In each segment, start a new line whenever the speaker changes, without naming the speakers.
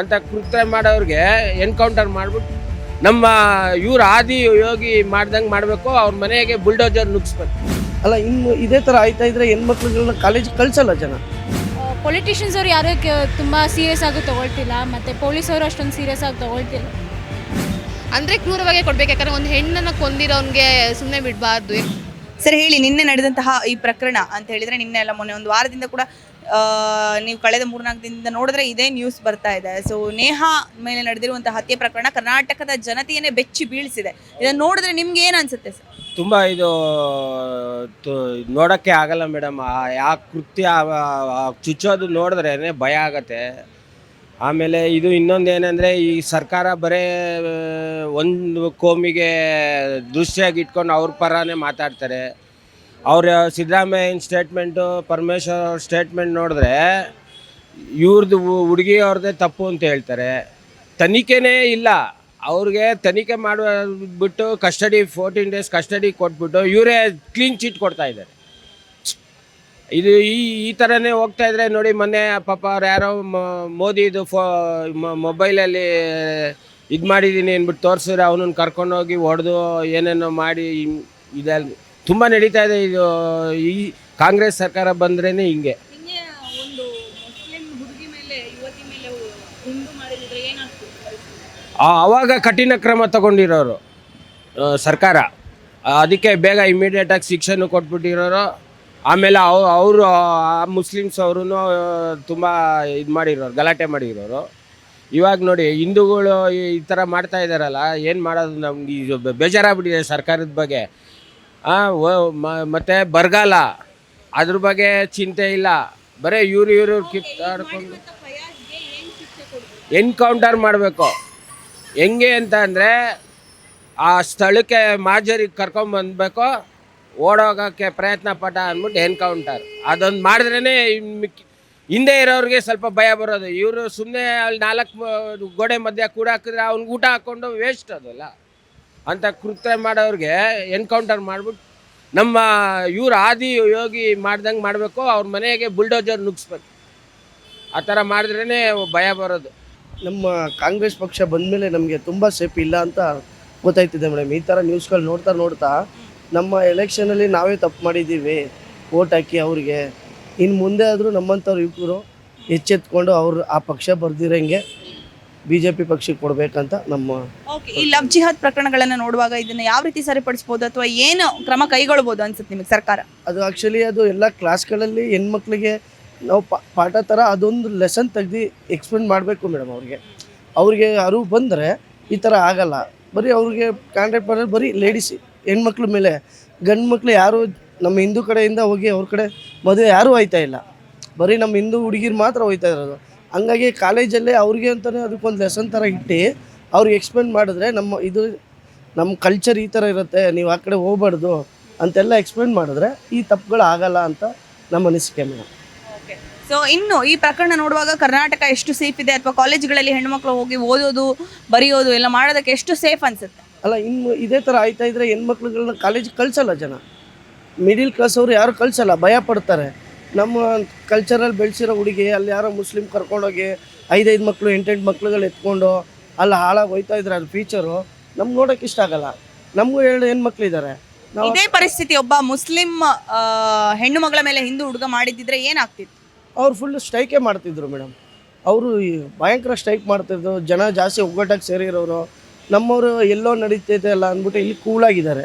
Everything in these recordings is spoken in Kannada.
ಅಂತ ಕೃತ್ಯ ಮಾಡೋರಿಗೆ ಎನ್ಕೌಂಟರ್ ಮಾಡಿಬಿಟ್ಟು ನಮ್ಮ ಇವ್ರ ಆದಿ ಯೋಗಿ ಮಾಡ್ದಂಗೆ ಮಾಡಬೇಕು ಅವ್ರ ಮನೆಗೆ ಬುಲ್ಡೋಜರ್ ನುಗ್ಸ್ಬೇಕು.
ಅಲ್ಲ ಇನ್ನು ಇದೇ ಥರ ಆಯ್ತಾ ಇದ್ರೆ ಹೆಣ್ಮಕ್ಳುಗಳನ್ನ ಕಾಲೇಜಿಗೆ ಕಳ್ಸಲ್ಲ ಜನ?
ಪೊಲಿಟಿಷಿಯನ್ಸ್ ಅವ್ರು ಯಾರು ತುಂಬ ಸೀರಿಯಸ್ ಆಗಿ ತಗೊಳ್ತಿಲ್ಲ ಮತ್ತು ಪೊಲೀಸವರು ಅಷ್ಟೊಂದು ಸೀರಿಯಸ್ ಆಗಿ ತಗೊಳ್ತಿಲ್ಲ.
ಅಂದರೆ ಕ್ರೂರವಾಗಿ ಕೊಡ್ಬೇಕು ಯಾಕಂದ್ರೆ ಒಂದು ಹೆಣ್ಣನ್ನು ಕೊಂದಿರೋನ್ಗೆ ಸುಮ್ಮನೆ ಬಿಡಬಾರ್ದು.
ಸರಿ ಹೇಳಿ ನಿನ್ನೆ ನಡೆದಂತಹ ಈ ಪ್ರಕರಣ ಅಂತ ಹೇಳಿದ್ರೆ ನಿನ್ನೆ ಎಲ್ಲ ಮೊನ್ನೆ ಒಂದು ವಾರದಿಂದ ಕೂಡ ನೀವು ಕಳೆದ ಮೂರ್ನಾಲ್ಕು ದಿನದಿಂದ ನೋಡಿದ್ರೆ ಇದೇ ನ್ಯೂಸ್ ಬರ್ತಾ ಇದೆ. ಸೊ ನೇಹಾ ಮೇಲೆ ನಡೆದಿರುವಂತಹ ಹತ್ಯೆ ಪ್ರಕರಣ ಕರ್ನಾಟಕದ ಜನತೆಯನ್ನೇ ಬೆಚ್ಚಿ ಬೀಳಿಸಿದೆ. ಇದನ್ನು ನೋಡಿದ್ರೆ ನಿಮ್ಗೆ ಏನು ಅನ್ಸುತ್ತೆ ಸರ್?
ತುಂಬ ಇದು ನೋಡೋಕ್ಕೆ ಆಗಲ್ಲ ಮೇಡಮ್ ಕೃತ್ಯ, ಆ- ಆ ಚುಚ್ಚೋದು ನೋಡಿದ್ರೇ ಭಯ ಆಗತ್ತೆ. ಆಮೇಲೆ ಇದು ಇನ್ನೊಂದು ಏನಂದರೆ, ಈ ಸರ್ಕಾರ ಬರೇ ಒಂದು ಕೋಮಿಗೆ ದೃಷ್ಟಿಯಾಗಿ ಇಟ್ಕೊಂಡು ಅವ್ರ ಪರನೇ ಮಾತಾಡ್ತಾರೆ. ಅವ್ರ ಸಿದ್ದರಾಮಯ್ಯನ ಸ್ಟೇಟ್ಮೆಂಟು ಪರಮೇಶ್ವರ್ ಅವ್ರ ಸ್ಟೇಟ್ಮೆಂಟ್ ನೋಡಿದ್ರೆ ಇವ್ರದ್ದು ಹುಡುಗಿ ಅವ್ರದ್ದೇ ತಪ್ಪು ಅಂತ ಹೇಳ್ತಾರೆ. ತನಿಖೆನೇ ಇಲ್ಲ. ಅವ್ರಿಗೆ ತನಿಖೆ ಮಾಡುವ ಬಿಟ್ಟು ಕಸ್ಟಡಿ ಫೋರ್ಟೀನ್ ಡೇಸ್ ಕಸ್ಟಡಿ ಕೊಟ್ಬಿಟ್ಟು ಇವರೇ ಕ್ಲೀನ್ ಚೀಟ್ ಕೊಡ್ತಾ ಇದ್ದಾರೆ. ಇದು ಈ ಈ ಥರನೇ ಹೋಗ್ತಾ ಇದ್ರೆ ನೋಡಿ ಮೊನ್ನೆ ಪಾಪ ಅವ್ರು ಯಾರೋ ಮೋದಿದು ಫೋ ಮೊಬೈಲಲ್ಲಿ ಇದು ಮಾಡಿದ್ದೀನಿ ಅಂದ್ಬಿಟ್ಟು ತೋರಿಸಿದ್ರೆ ಅವನನ್ನು ಕರ್ಕೊಂಡೋಗಿ ಹೊಡೆದು ಏನೇನೋ ಮಾಡಿ ಇದೆಲ್ಲ ತುಂಬ ನಡೀತಾ ಇದೆ. ಇದು ಈ ಕಾಂಗ್ರೆಸ್ ಸರ್ಕಾರ ಬಂದ್ರೇ ಹಿಂಗೆ. ಆ, ಅವಾಗ ಕಠಿಣ ಕ್ರಮ ತಗೊಂಡಿರೋರು ಆ, ಸರ್ಕಾರ. ಆ, ಅದಕ್ಕೆ ಬೇಗ ಇಮಿಡಿಯೇಟಾಗಿ ಶಿಕ್ಷೆನೂ ಕೊಟ್ಬಿಟ್ಟಿರೋರು. ಆಮೇಲೆ ಅವ್ ಅವರು ಆ ಮುಸ್ಲಿಮ್ಸ್ ಅವರು ತುಂಬ ಇದು ಮಾಡಿರೋರು ಗಲಾಟೆ ಮಾಡಿರೋರು. ಇವಾಗ ನೋಡಿ ಹಿಂದೂಗಳು ಈ ಈ ಥರ ಮಾಡ್ತಾ ಇದ್ದಾರಲ್ಲ ಏನು ಮಾಡೋದು ನಮ್ಗೆ? ಇದು ಬೆ- ಬೇಜಾರಾಗ್ಬಿಟ್ಟಿದೆ ಸರ್ಕಾರದ ಬಗ್ಗೆ. ಮತ್ತೆ ಬರಗಾಲ. ಅದ್ರ ಬಗ್ಗೆ ಚಿಂತೆ ಇಲ್ಲ. ಬರೀ ಇವ್ರು ಇವರು ಕಿತ್ತಾಡ್ಕೊಂಡು ಎನ್ಕೌಂಟರ್ ಮಾಡಬೇಕು. ಹೆಂಗೆ ಅಂತ ಅಂದರೆ ಆ ಸ್ಥಳಕ್ಕೆ ಮಾಜರಿಗೆ ಕರ್ಕೊಂಬಂದ್ಬೇಕು ಓಡೋಗೋಕ್ಕೆ ಪ್ರಯತ್ನ ಪಟ್ಟ ಅಂದ್ಬಿಟ್ಟು ಎನ್ಕೌಂಟರ್ ಅದೊಂದು ಮಾಡಿದ್ರೇ ಹಿಂದೆ ಇರೋರಿಗೆ ಸ್ವಲ್ಪ ಭಯ ಬರೋದು. ಇವರು ಸುಮ್ಮನೆ ಅಲ್ಲಿ ನಾಲ್ಕು ಗೋಡೆ ಮಧ್ಯ ಕೂಡ ಹಾಕಿದ್ರೆ ಅವ್ನಿಗೆ ಊಟ ಹಾಕ್ಕೊಂಡು ವೇಸ್ಟ್ ಅದಲ್ಲ. ಅಂತ ಕೃತ್ಯ ಮಾಡೋರಿಗೆ ಎನ್ಕೌಂಟರ್ ಮಾಡ್ಬಿಟ್ಟು ನಮ್ಮ ಇವ್ರು ಆದಿ ಯೋಗಿ ಮಾಡ್ದಂಗೆ ಮಾಡಬೇಕು, ಅವ್ರ ಮನೆಗೆ ಬುಲ್ಡೋಜರ್ ನುಗ್ಸ್ಬೇಕು. ಆ ಥರ ಮಾಡಿದ್ರೇ ಭಯ ಬರೋದು.
ನಮ್ಮ ಕಾಂಗ್ರೆಸ್ ಪಕ್ಷ ಬಂದಮೇಲೆ ನಮಗೆ ತುಂಬ ಸೇಫ್ ಇಲ್ಲ ಅಂತ ಗೊತ್ತಾಯ್ತಿದೆ ಮೇಡಮ್. ಈ ಥರ ನ್ಯೂಸ್ಗಳು ನೋಡ್ತಾ ನೋಡ್ತಾ ನಮ್ಮ ಎಲೆಕ್ಷನಲ್ಲಿ ನಾವೇ ತಪ್ಪು ಮಾಡಿದ್ದೀವಿ ಓಟ್ ಹಾಕಿ ಅವ್ರಿಗೆ. ಇನ್ನು ಮುಂದೆ ಆದರೂ ನಮ್ಮಂಥವ್ರು ಇಬ್ಬರು ಎಚ್ಚೆತ್ಕೊಂಡು ಅವರು ಆ ಪಕ್ಷ ಬರ್ದಿರಂಗೆ ಬಿ ಜೆ ಪಿ ಪಕ್ಷಕ್ಕೆ ಕೊಡಬೇಕಂತ ನಮ್ಮ
ಓಕೆ ಈ ಲವ್ ಜಿಹಾದ್ ಪ್ರಕರಣಗಳನ್ನು ನೋಡುವಾಗ ಇದನ್ನು ಯಾವ ರೀತಿ ಸರಿಪಡಿಸ್ಬೋದು ಅಥವಾ ಏನು ಕ್ರಮ ಕೈಗೊಳ್ಬೋದು ಅನ್ಸುತ್ತೆ ನಿಮಗೆ ಸರ್ಕಾರ?
ಅದು ಆ್ಯಕ್ಚುಲಿ ಅದು ಎಲ್ಲ ಕ್ಲಾಸ್ಗಳಲ್ಲಿ ಹೆಣ್ಮಕ್ಳಿಗೆ ನಾವು ಪಾ- ಪಾಠ ಥರ ಅದೊಂದು ಲೆಸನ್ ತೆಗ್ದು ಎಕ್ಸ್ಪ್ಲೇನ್ ಮಾಡಬೇಕು ಮೇಡಮ್ ಅವ್ರಿಗೆ. ಅವ್ರಿಗೆ ಅರಿವು ಬಂದರೆ ಈ ಥರ ಆಗಲ್ಲ. ಬರೀ ಅವ್ರಿಗೆ ಕಾಂಟ್ಯಾಕ್ಟ್ ಮಾಡೋದು ಬರೀ ಲೇಡೀಸ್ ಹೆಣ್ಮಕ್ಳ ಮೇಲೆ ಗಂಡು ಮಕ್ಳು ಯಾರು ನಮ್ಮ ಹಿಂದೂ ಕಡೆಯಿಂದ ಹೋಗಿ ಅವ್ರ ಕಡೆ ಮದುವೆ ಯಾರೂ ಹೋಯ್ತಾ ಇಲ್ಲ. ಬರೀ ನಮ್ಮ ಹಿಂದೂ ಹುಡುಗಿರು ಮಾತ್ರ ಹೋಯ್ತಾ ಇರೋದು. ಹಂಗಾಗಿ ಕಾಲೇಜಲ್ಲೇ ಅವ್ರಿಗೆ ಅಂತಲೇ ಅದಕ್ಕೊಂದು ಲೆಸನ್ ಥರ ಇಟ್ಟು ಅವ್ರಿಗೆ ಎಕ್ಸ್ಪ್ಲೇನ್ ಮಾಡಿದ್ರೆ ನಮ್ಮ ಇದು ನಮ್ಮ ಕಲ್ಚರ್ ಈ ಥರ ಇರುತ್ತೆ ನೀವು ಆ ಕಡೆ ಹೋಗ್ಬಾರ್ದು ಅಂತೆಲ್ಲ ಎಕ್ಸ್ಪ್ಲೇನ್ ಮಾಡಿದ್ರೆ ಈ ತಪ್ಪುಗಳು ಆಗಲ್ಲ ಅಂತ ನಮ್ಮ ಅನಿಸಿಕೆ ಮೇಡಮ್
ಸೊ ಇನ್ನು ಈ ಪ್ರಕರಣ ನೋಡುವಾಗ ಕರ್ನಾಟಕ ಎಷ್ಟು ಸೇಫ್ ಇದೆ ಅಥವಾ ಕಾಲೇಜ್ಗಳಲ್ಲಿ ಹೆಣ್ಮಕ್ಳು ಹೋಗಿ ಓದೋದು ಬರೆಯೋದು ಎಲ್ಲ ಮಾಡೋದಕ್ಕೆ ಎಷ್ಟು ಸೇಫ್ ಅನ್ಸುತ್ತೆ?
ಅಲ್ಲ ಇನ್ನು ಇದೇ ಥರ ಆಯ್ತಾ ಇದ್ರೆ ಹೆಣ್ಮಕ್ಳುಗಳನ್ನ ಕಾಲೇಜ್ ಕಳ್ಸಲ್ಲ ಜನ. ಮಿಡಿಲ್ ಕ್ಲಾಸ್ ಅವರು ಯಾರು ಕಳ್ಸಲ್ಲ ಭಯ ಪಡ್ತಾರೆ. ನಮ್ಮ ಕಲ್ಚರಲ್ಲಿ ಬೆಳೆಸಿರೋ ಹುಡುಗಿ ಅಲ್ಲಿ ಯಾರೋ ಮುಸ್ಲಿಂ ಕರ್ಕೊಂಡೋಗಿ ಐದೈದು ಮಕ್ಕಳು ಎಂಟೆಂಟು ಮಕ್ಳುಗಳು ಎತ್ಕೊಂಡು ಅಲ್ಲಿ ಹಾಳಾಗಿ ಹೋಯ್ತಾ ಇದ್ರೆ ಅದು ಫೀಚರು ನಮ್ಗೆ ನೋಡೋಕೆ ಇಷ್ಟ ಆಗಲ್ಲ. ನಮಗೂ ಎರಡು ಹೆಣ್ಮಕ್ಳಿದ್ದಾರೆ ನಾವು
ಇದೇ ಪರಿಸ್ಥಿತಿ ಒಬ್ಬ ಮುಸ್ಲಿಂ ಆ, ಹೆಣ್ಣು ಮಗಳ ಮೇಲೆ ಹಿಂದೂ ಹುಡುಗ ಮಾಡಿದ್ದಿದ್ರೆ ಏನಾಗ್ತಿತ್ತು?
ಅವ್ರು ಫುಲ್ ಸ್ಟ್ರೈಕೇ ಮಾಡ್ತಿದ್ರು ಮೇಡಮ್ ಅವರು ಭಯಂಕರ ಸ್ಟ್ರೈಕ್ ಮಾಡ್ತಿದ್ರು ಜನ ಜಾಸ್ತಿ ಒಗ್ಗಟ್ಟಾಗಿ ಸೇರಿರೋರು. ನಮ್ಮವರು ಎಲ್ಲೋ ನಡೀತೈತೆ ಅಲ್ಲ ಅಂದ್ಬಿಟ್ಟು ಇಲ್ಲಿ ಕೂಲಾಗಿದ್ದಾರೆ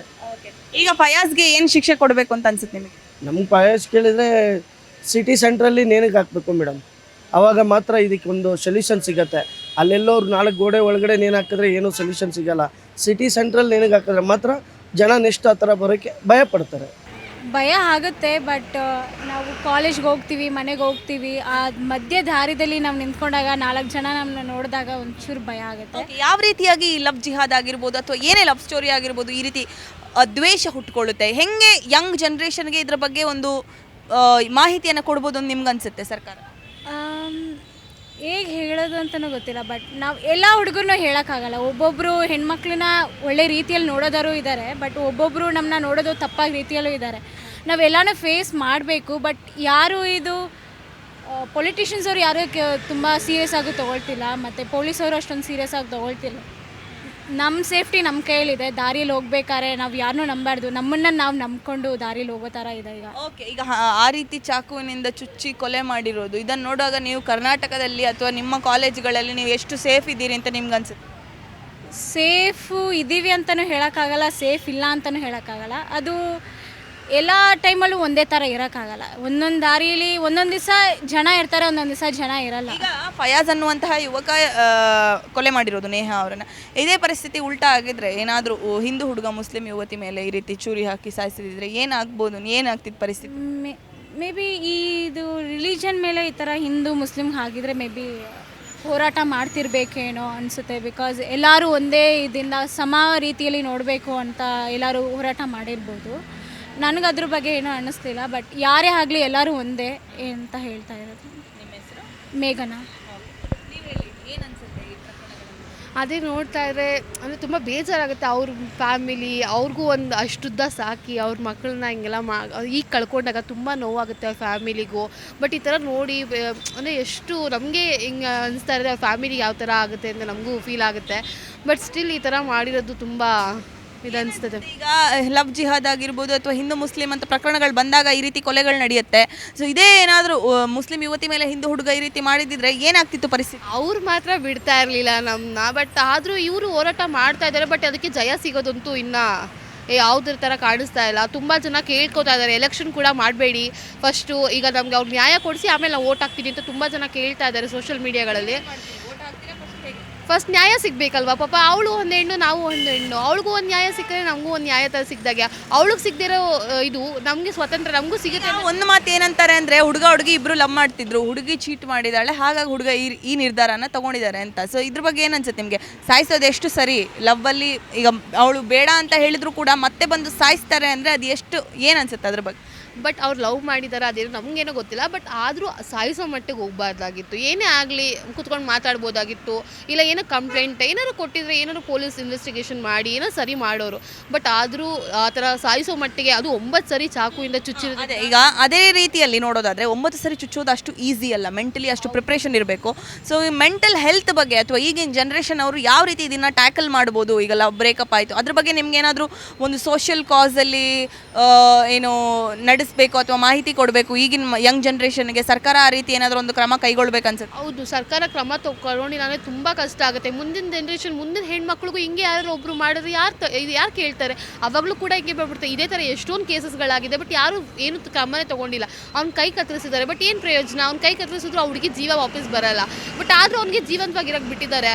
ಈಗ ಫಯಾಜ್ಗೆ ಏನು ಶಿಕ್ಷೆ ಕೊಡಬೇಕು ಅಂತ ಅನ್ಸುತ್ತೆ ನಿಮಗೆ?
ನಮ್ಗೆ ಪಾಯಸ್ ಕೇಳಿದರೆ ಸಿಟಿ ಸೆಂಟ್ರಲ್ಲಿ ನೇಣಿಗೆ ಹಾಕಬೇಕು ಮೇಡಮ್. ಆವಾಗ ಮಾತ್ರ ಇದಕ್ಕೆ ಒಂದು ಸೊಲ್ಯೂಷನ್ ಸಿಗುತ್ತೆ. ಅಲ್ಲೆಲ್ಲೋ ಅವ್ರು ನಾಲ್ಕು ಗೋಡೆ ಒಳಗಡೆ ನೇಣು ಹಾಕಿದ್ರೆ ಏನೂ ಸೊಲ್ಯೂಷನ್ ಸಿಗಲ್ಲ. ಸಿಟಿ ಸೆಂಟ್ರಲ್ಲಿ ನೇಣಿಗೆ ಹಾಕಿದ್ರೆ ಮಾತ್ರ ಜನ ನೆಕ್ಸ್ಟ್ ಆ ಥರ ಬರೋಕ್ಕೆ ಭಯ ಪಡ್ತಾರೆ.
ಭಯ ಆಗುತ್ತೆ ಬಟ್ ನಾವು ಕಾಲೇಜ್ಗೆ ಹೋಗ್ತೀವಿ ಮನೆಗೆ ಹೋಗ್ತೀವಿ ಆ ಮಧ್ಯ ದಾರಿದಲ್ಲಿ ನಾವು ನಿಂತ್ಕೊಂಡಾಗ ನಾಲ್ಕು ಜನ ನಮ್ಮನ್ನ ನೋಡಿದಾಗ ಒಂಚೂರು ಭಯ ಆಗುತ್ತೆ.
ಯಾವ ರೀತಿಯಾಗಿ ಲವ್ ಜಿಹಾದ್ ಆಗಿರ್ಬೋದು ಅಥವಾ ಏನೇ ಲವ್ ಸ್ಟೋರಿ ಆಗಿರ್ಬೋದು ಈ ರೀತಿ ಅದ್ವೇಷ ದ್ವೇಷ ಹುಟ್ಕೊಳ್ಳುತ್ತೆ? ಹೆಂಗೆ ಯಂಗ್ ಜನ್ರೇಷನ್ಗೆ ಇದ್ರ ಬಗ್ಗೆ ಒಂದು ಮಾಹಿತಿಯನ್ನು ಕೊಡ್ಬೋದು ಅಂತ ನಿಮ್ಗೆ ಅನ್ಸುತ್ತೆ ಸರ್ಕಾರ?
ಹೇಗೆ ಹೇಳೋದು ಅಂತಲೂ ಗೊತ್ತಿಲ್ಲ, ಬಟ್ ನಾವು ಎಲ್ಲ ಹುಡುಗರನ್ನೂ ಹೇಳೋಕ್ಕಾಗಲ್ಲ. ಒಬ್ಬೊಬ್ಬರು ಹೆಣ್ಮಕ್ಳನ್ನ ಒಳ್ಳೆ ರೀತಿಯಲ್ಲಿ ನೋಡೋದಾರು ಇದ್ದಾರೆ ಬಟ್ ಒಬ್ಬೊಬ್ಬರು ನಮ್ಮನ್ನ ನೋಡೋದು ತಪ್ಪಾಗಿ ರೀತಿಯಲ್ಲೂ ಇದ್ದಾರೆ ನಾವೆಲ್ಲನೂ ಫೇಸ್ ಮಾಡಬೇಕು, ಬಟ್ ಯಾರು ಇದು ಪೊಲಿಟಿಷಿಯನ್ಸ್ ಅವರು ಯಾರೂ ತುಂಬ ಸೀರಿಯಸ್ ಆಗಿ ತೊಗೊಳ್ತಿಲ್ಲ, ಮತ್ತು ಪೊಲೀಸವರು ಅಷ್ಟೊಂದು ಸೀರಿಯಸ್ ಆಗಿ ತೊಗೊಳ್ತಿಲ್ಲ. ನಮ್ಮ ಸೇಫ್ಟಿ ನಮ್ಮ ಕೈಯಲ್ಲಿದೆ ದಾರಿಯಲ್ಲಿ ಹೋಗ್ಬೇಕಾದ್ರೆ ನಾವು ಯಾರನ್ನೂ ನಂಬಾರ್ದು. ನಮ್ಮನ್ನ ನಾವು ನಂಬ್ಕೊಂಡು ದಾರಿಯಲ್ಲಿ ಹೋಗೋ ಥರ ಇದೆ ಈಗ.
ಓಕೆ ಈಗ ಆ ರೀತಿ ಚಾಕುವಿನಿಂದ ಚುಚ್ಚಿ ಕೊಲೆ ಮಾಡಿರೋದು ಇದನ್ನು ನೋಡುವಾಗ ನೀವು ಕರ್ನಾಟಕದಲ್ಲಿ ಅಥವಾ ನಿಮ್ಮ ಕಾಲೇಜ್ಗಳಲ್ಲಿ ನೀವು ಎಷ್ಟು ಸೇಫ್ ಇದ್ದೀರಿ ಅಂತ ನಿಮ್ಗೆ ಅನ್ಸುತ್ತೆ?
ಸೇಫು ಇದ್ದೀವಿ ಅಂತಲೂ ಹೇಳೋಕ್ಕಾಗಲ್ಲ ಸೇಫ್ ಇಲ್ಲ ಅಂತಲೂ ಹೇಳೋಕ್ಕಾಗಲ್ಲ. ಅದು ಎಲ್ಲ ಟೈಮಲ್ಲೂ ಒಂದೇ ಥರ ಇರೋಕ್ಕಾಗಲ್ಲ. ಒಂದೊಂದು ದಾರಿಯಲ್ಲಿ ಒಂದೊಂದು ದಿವಸ ಜನ ಇರ್ತಾರೆ ಒಂದೊಂದು ದಿವಸ ಜನ ಇರಲ್ಲ.
ಈಗ ಫಯಾಜ್ ಅನ್ನುವಂತಹ ಯುವಕ ಆ, ಕೊಲೆ ಮಾಡಿರೋದು ನೇಹ ಅವರನ್ನು. ಇದೇ ಪರಿಸ್ಥಿತಿ ಉಲ್ಟಾ ಆಗಿದ್ರೆ ಏನಾದರೂ ಹಿಂದೂ ಹುಡುಗ ಮುಸ್ಲಿಂ ಯುವತಿ ಮೇಲೆ ಈ ರೀತಿ ಚೂರಿ ಹಾಕಿ ಸಾಯಿಸಿದ್ರೆ ಏನಾಗ್ಬೋದು? ಏನಾಗ್ತಿತ್ತು ಪರಿಸ್ಥಿತಿ?
ಮೇ ಮೇ ಬಿ ಇದು ರಿಲಿಜನ್ ಮೇಲೆ ಈ ಥರ ಹಿಂದೂ ಮುಸ್ಲಿಂ ಆಗಿದ್ರೆ ಮೇ ಬಿ ಹೋರಾಟ ಮಾಡ್ತಿರ್ಬೇಕೇನೋ ಅನಿಸುತ್ತೆ. ಬಿಕಾಸ್ ಎಲ್ಲರೂ ಒಂದೇ ಇದರಿಂದ ಸಮ ರೀತಿಯಲ್ಲಿ ನೋಡಬೇಕು ಅಂತ ಎಲ್ಲರೂ ಹೋರಾಟ ಮಾಡಿರ್ಬೋದು. ನನಗೆ ಅದ್ರ ಬಗ್ಗೆ ಏನೂ ಅನ್ನಿಸ್ತಿಲ್ಲ ಬಟ್ ಯಾರೇ ಆಗಲಿ ಎಲ್ಲರೂ ಒಂದೇ ಅಂತ ಹೇಳ್ತಾ ಇರೋದು. ಮೇಘನಾ.
ಅದೇ ನೋಡ್ತಾ ಇದ್ರೆ ಅಂದರೆ ತುಂಬ ಬೇಜಾರಾಗುತ್ತೆ ಅವ್ರ ಫ್ಯಾಮಿಲಿ ಅವ್ರಿಗೂ ಒಂದು ಅಷ್ಟುದ್ದ ಸಾಕಿ ಅವ್ರ ಮಕ್ಕಳನ್ನ ಹಿಂಗೆಲ್ಲ ಮಾ ಈಗ ಕಳ್ಕೊಂಡಾಗ ತುಂಬ ನೋವಾಗುತ್ತೆ ಅವ್ರ ಫ್ಯಾಮಿಲಿಗೂ ಬಟ್ ಈ ಥರ ನೋಡಿ ಅಂದರೆ ಎಷ್ಟು ನಮಗೆ ಹಿಂಗೆ ಅನಿಸ್ತಾ ಇದ್ರೆ ಅವ್ರ ಫ್ಯಾಮಿಲಿಗೆ ಯಾವ ಥರ ಆಗುತ್ತೆ ಅಂತ ನಮಗೂ ಫೀಲ್ ಆಗುತ್ತೆ. ಬಟ್ ಸ್ಟಿಲ್ ಈ ಥರ ಮಾಡಿರೋದು ತುಂಬ ಇದು ಅನಿಸ್ತದೆ.
ಈಗ ಲವ್ ಜಿಹಾದ್ ಆಗಿರ್ಬೋದು ಅಥವಾ ಹಿಂದೂ ಮುಸ್ಲಿಂ ಅಂತ ಪ್ರಕರಣಗಳು ಬಂದಾಗ ಈ ರೀತಿ ಕೊಲೆಗಳು ನಡೆಯುತ್ತೆ. ಸೊ ಇದೇ ಏನಾದರೂ ಮುಸ್ಲಿಂ ಯುವತಿ ಮೇಲೆ ಹಿಂದೂ ಹುಡುಗ ಈ ರೀತಿ ಮಾಡಿದ್ರೆ ಏನಾಗ್ತಿತ್ತು ಪರಿಸ್ಥಿತಿ?
ಅವ್ರು ಮಾತ್ರ ಬಿಡ್ತಾ ಇರಲಿಲ್ಲ ನಮ್ಮನ್ನ ಬಟ್ ಆದರೂ ಇವರು ಹೋರಾಟ ಮಾಡ್ತಾ ಇದ್ದಾರೆ ಬಟ್ ಅದಕ್ಕೆ ಜಯ ಸಿಗೋದಂತೂ ಇನ್ನು ಯಾವುದ್ರ ಥರ ಕಾಣಿಸ್ತಾ ಇಲ್ಲ. ತುಂಬ ಜನ ಕೇಳ್ಕೊತಾ ಇದ್ದಾರೆ ಎಲೆಕ್ಷನ್ ಕೂಡ ಮಾಡಬೇಡಿ. ಫಸ್ಟು ಈಗ ನಮಗೆ ಅವ್ರು ನ್ಯಾಯ ಕೊಡಿಸಿ ಆಮೇಲೆ ನಾವು ಓಟ್ ಹಾಕ್ತೀನಿ ಅಂತ ತುಂಬ ಜನ ಕೇಳ್ತಾ ಇದ್ದಾರೆ ಸೋಷಿಯಲ್ ಮೀಡಿಯಾಗಳಲ್ಲಿ ಫಸ್ಟ್ ನ್ಯಾಯ ಸಿಗಬೇಕಲ್ವಾ? ಪಾಪ ಅವಳು ಒಂದು ಹೆಣ್ಣು ನಾವು ಒಂದು ಹೆಣ್ಣು. ಅವಳಿಗೂ ಒಂದು ನ್ಯಾಯ ಸಿಕ್ಕರೆ ನಮಗೂ ಒಂದು ನ್ಯಾಯ ತರ ಸಿಕ್ಕಿದಾಗೆ ಅವಳಿಗೆ ಸಿಗದಿರೋ ಇದು ನಮಗೆ ಸ್ವತಂತ್ರ ನಮಗೂ ಸಿಗುತ್ತೆ
ಒಂದು ಮಾತು ಏನಂತಾರೆ ಅಂದರೆ ಹುಡುಗ ಹುಡುಗಿ ಇಬ್ಬರು ಲವ್ ಮಾಡ್ತಿದ್ರು. ಹುಡುಗಿ ಚೀಟ್ ಮಾಡಿದಾಳೆ. ಹಾಗಾಗಿ ಹುಡುಗ ಈ ಈ ನಿರ್ಧಾರನ ತಗೊಂಡಿದ್ದಾರೆ ಅಂತ. ಸೊ ಇದ್ರ ಬಗ್ಗೆ ಏನು ಅನ್ಸುತ್ತೆ ನಿಮಗೆ? ಸಾಯಿಸೋದು ಎಷ್ಟು ಸರಿ? ಲವ್ ಅಲ್ಲಿ ಈಗ ಅವಳು ಬೇಡ ಅಂತ ಹೇಳಿದ್ರು ಕೂಡ ಮತ್ತೆ ಬಂದು ಸಾಯಿಸ್ತಾರೆ ಅಂದರೆ ಅದು ಎಷ್ಟು ಏನು ಅನ್ಸುತ್ತೆ ಅದ್ರ ಬಗ್ಗೆ?
ಬಟ್ ಅವ್ರು ಲವ್ ಮಾಡಿದಾರೆ ಅದೇನು ನಮಗೇನೋ ಗೊತ್ತಿಲ್ಲ. ಬಟ್ ಆದರೂ ಸಾಯಿಸೋ ಮಟ್ಟಿಗೆ ಹೋಗ್ಬಾರ್ದಾಗಿತ್ತು. ಏನೇ ಆಗಲಿ ಕುತ್ಕೊಂಡು ಮಾತಾಡ್ಬೋದಾಗಿತ್ತು. ಇಲ್ಲ ಏನೋ ಕಂಪ್ಲೇಂಟ್ ಏನಾದ್ರು ಕೊಟ್ಟಿದ್ರೆ ಏನಾದ್ರು ಪೊಲೀಸ್ ಇನ್ವೆಸ್ಟಿಗೇಷನ್ ಮಾಡಿ ಏನೋ ಸರಿ ಮಾಡೋರು. ಬಟ್ ಆದರೂ ಆ ಥರ ಸಾಯಿಸೋ ಮಟ್ಟಿಗೆ ಅದು ಒಂಬತ್ತು ಸರಿ ಚಾಕುವಿಂದ ಚುಚ್ಚಿರೋದು
ಅದೇ ಈಗ ಅದೇ ರೀತಿಯಲ್ಲಿ ನೋಡೋದಾದರೆ ಒಂಬತ್ತು ಸರಿ ಚುಚ್ಚೋದು ಅಷ್ಟು ಈಸಿ ಅಲ್ಲ. ಮೆಂಟಲಿ ಅಷ್ಟು ಪ್ರಿಪ್ರೇಷನ್ ಇರಬೇಕು. ಸೊ ಈ ಮೆಂಟಲ್ ಹೆಲ್ತ್ ಬಗ್ಗೆ ಅಥವಾ ಈಗಿನ ಜನ್ರೇಷನ್ ಅವರು ಯಾವ ರೀತಿ ಇದನ್ನು ಟ್ಯಾಕಲ್ ಮಾಡ್ಬೋದು? ಈಗ ಲವ್ ಬ್ರೇಕಪ್ ಆಯಿತು. ಅದ್ರ ಬಗ್ಗೆ ನಿಮ್ಗೆ ಏನಾದರೂ ಒಂದು ಸೋಷಿಯಲ್ ಕಾಸಲ್ಲಿ ಏನು ನಡೆಸಬೇಕು ಅಥವಾ ಮಾಹಿತಿ ಕೊಡಬೇಕು ಈಗಿನ ಯಂಗ್ ಜನ್ರೇಷನ್ಗೆ ಸರ್ಕಾರ ಆ ರೀತಿ ಏನಾದರೂ ಒಂದು ಕ್ರಮ ಕೈಗೊಳ್ಬೇಕು ಅನ್ಸುತ್ತೆ?
ಹೌದು ಸರ್ಕಾರ ಕ್ರಮ ತಗೊಂಡಿಲ್ಲ ಅಂದರೆ ತುಂಬ ಕಷ್ಟ ಆಗುತ್ತೆ. ಮುಂದಿನ ಜನ್ರೇಷನ್ ಮುಂದಿನ ಹೆಣ್ಮಕ್ಳಿಗೂ ಹಿಂಗೆ ಯಾರು ಒಬ್ರು ಮಾಡಿದ್ರೆ ಯಾರು ಇದು ಯಾರು ಕೇಳ್ತಾರೆ? ಅವಾಗಲೂ ಕೂಡ ಹಿಂಗೆ ಬರ್ಬಿಡ್ತಾರೆ ಇದೇ ಥರ ಎಷ್ಟೊಂದು ಕೇಸಸ್ಗಳಾಗಿದೆ ಬಟ್ ಯಾರು ಏನು ಕ್ರಮನೇ ತಗೊಂಡಿಲ್ಲ. ಅವ್ನ ಕೈ ಕತ್ತರಿಸಿದ್ದಾರೆ ಬಟ್ ಏನು ಪ್ರಯೋಜನ? ಅವ್ನ ಕೈ ಕತ್ತರಿಸಿದ್ರು ಆ ಹುಡುಗಿ ಜೀವ ವಾಪಸ್ ಬರಲ್ಲ. ಬಟ್ ಆದರೂ ಅವ್ನಿಗೆ ಜೀವಂತವಾಗಿರೋಕ್ಕೆ ಬಿಟ್ಟಿದ್ದಾರೆ.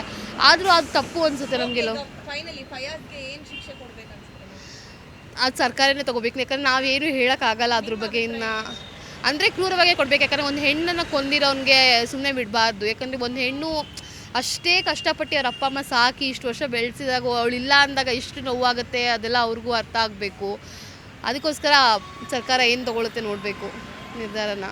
ಆದರೂ ಅದು ತಪ್ಪು ಅನಿಸುತ್ತೆ ನಮಗೆಲ್ಲ.
ಫೈನಲಿ ಫಯಾಜ್ಗೆ ಏನು ಶಿಕ್ಷೆ ಕೊಡಬೇಕು
ಅದು ಸರ್ಕಾರನೇ ತಗೋಬೇಕು. ಯಾಕಂದ್ರೆ ನಾವೇನು ಹೇಳೋಕ್ಕಾಗಲ್ಲ ಅದ್ರ ಬಗ್ಗೆ ಇನ್ನು. ಅಂದರೆ ಕ್ರೂರವಾಗಿ ಕೊಡ್ಬೇಕು. ಯಾಕಂದರೆ ಒಂದು ಹೆಣ್ಣನ್ನು ಕೊಂದಿರೋನ್ಗೆ ಸುಮ್ಮನೆ ಬಿಡಬಾರ್ದು. ಯಾಕಂದರೆ ಒಂದು ಹೆಣ್ಣು ಅಷ್ಟೇ ಕಷ್ಟಪಟ್ಟು ಅವ್ರ ಅಪ್ಪ, ಅಮ್ಮ ಸಾಕಿ ಇಷ್ಟು ವರ್ಷ ಬೆಳೆಸಿದಾಗ ಅವಳಿಲ್ಲ ಅಂದಾಗ ಇಷ್ಟು ನೋವಾಗುತ್ತೆ, ಅದೆಲ್ಲ ಅವ್ರಿಗೂ ಅರ್ಥ ಆಗಬೇಕು. ಅದಕ್ಕೋಸ್ಕರ ಸರ್ಕಾರ ಏನು ತಗೊಳುತ್ತೆ ನೋಡಬೇಕು ನಿರ್ಧಾರನ.